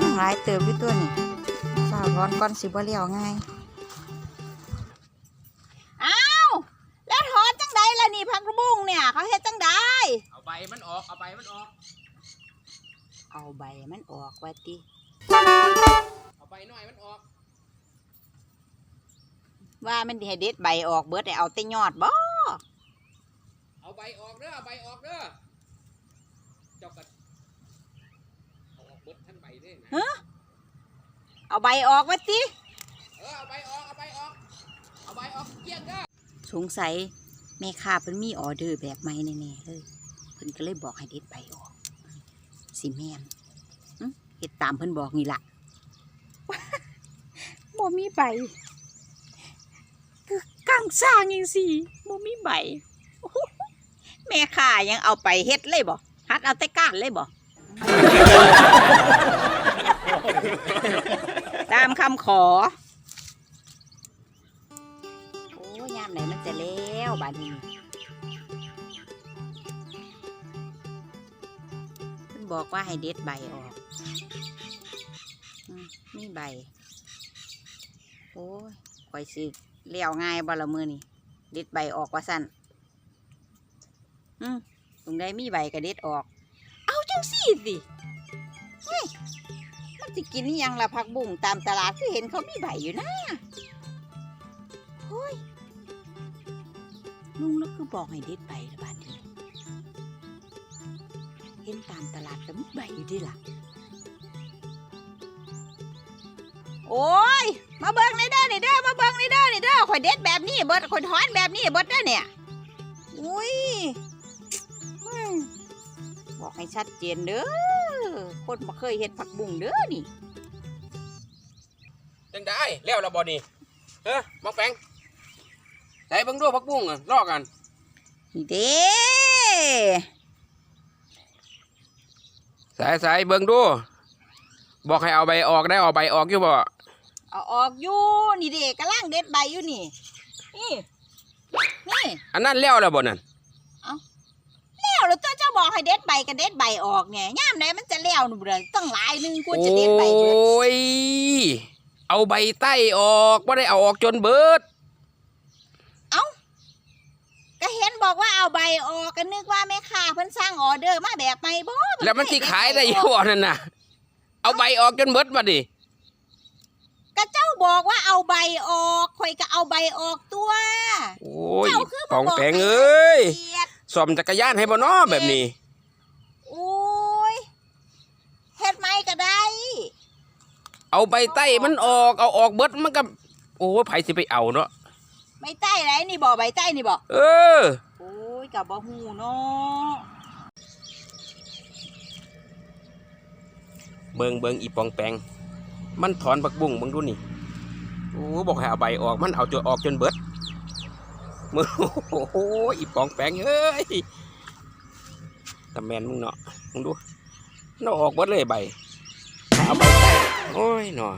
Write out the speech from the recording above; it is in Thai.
ยังหลายเติบอยู่ตัวนี่ฝ้าวร้อนก่อนสิบ่เลี้ยวง่ายอ้าวแล้วถอนจังใดล่ะนี่พักบุ้งเนี่ย เขาเฮ็ดจังใดเอาใบมันออก เอาใบมันออก เอาใบมันออกว่าติเอาใบหน่อยมันออก ว่ามันสิให้เด็ดใบออกเบิดให้เอาแต่ยอดบ่เอาใบออกเด้อเอาใบออกเด้อ เจ้ากัดเอาออก เบิดทั้งใบเลยนะฮะเอาใบออกว่าติเออเอาใบออก เอาใบออก เอาใบออกเกลี้ยงเด้อสงสัยแม่ค้าเพิ่นมีออเดอร์แบบใหม่แน่ๆเลยเพิ่นก็เลยบอกให้เด็ดใบออก สิแม่นหึเฮ็ดตามเพิ่นบอกนี่ล่ะบ่มีใบคือกังสร้างจังซี่บ่มีใบโอ้โหแม่ค้ายังเอาไปเฮ็ดเลยบ่หัดเอาแต่ก้านเลยบ่ ตามคำขอ โอ้ยามไหนมันจะแล้วบาดนี้เพิ่นบอกว่าให้เด็ดใบออกอืมนี่ใบ โอ้ยข่อยสิเลี้ยวง่ายบ่ละมือนี่เด็ดใบออกว่าสั่นอืมตรงใดมีใบก็เด็ดออก เอาจังสี่สิ เฮ้ยมันจะกินอิหยังละผักบุ้งตามตลาดคือเห็นเขามีใบอยู่นะโอ้ยลุงแล้วคือบอกให้เด็ดใบละบาดนี้เห็นตามตลาดก็มีใบอยู่ดีล่ะ โอ้ย มาเบิ่งในเด้อในเด้อมาเบิ่งในเด้อในเด้อข่อยเด็ดแบบนี้เบิดข่อยถอนแบบนี้เบิดเด้อเนี่ย อุ้ย บอกให้ชัดเจนเด้อคนบ่เคยเห็นผักบุ้งเด้อนี่จังได้แล้วเราบอนี่เฮ้ยมองแปงใส่เบิ่งดูพักบุ้งอะรอกันนี่เด้ใส่ใส่เบิ่งดู บอกให้เอาใบออกได้เอาใบออกอยู่บ่เอาออกอยู่นี่เด้กำลังเด็ดใบอยู่นี่นี่นี่อันนั้นแล้วแล้วบ่นั่น แล้วแล้วตัวเจ้าบอกให้เด็ดใบก็เด็ดใบออกเนี่ยย่ามไหนมันจะแล้วหนูเด้อต้องหลายหนึงกูโอจะเด็ดใบเบิด้ย เอาใบใต้ออกไม่ได้เอาออกจนเบิดก็เห็นบอกว่าเอาใบออกก็นึกว่าแม่ค้าเพิ่นสั่งออเดอร์มาแบบใหม่บ่แล้วมันที่ขายได้อยู่อันนั่นน่ะ เอาใบออกจนเบิดมาดิก็เจ้าบอกว่าเอาใบออกข่อยก็เอาใบออกตัว โอ้ยเจ้าคือปบ่องบอกแปงให้เอ้ยละ เอียดสอมจักรยานให้บ่น้อแบบนี้โอ้ยเฮ็ดไหมก็ได้ เอาใบใต้มันออก เอาออกเบิดมันก็โอ้ยไผสิไปเอาเนาะใบใต้ไรนี่บ่ใบใต้นี่บ่เออโอ้ยก็บ่ฮู้เนาะเบิงเบิงอีปองแปงมันถอนผักบุ้งเบิงดูนี่โอ้บอกให้เอาใบออกมันเอาจนออกจนเบิด มือโอ้โหอีปองแปงเอ้ยตะแมนมึงเนาะมึงดูเนเอาออกวัดเลยใบเอาใบโอ้ยเนาะ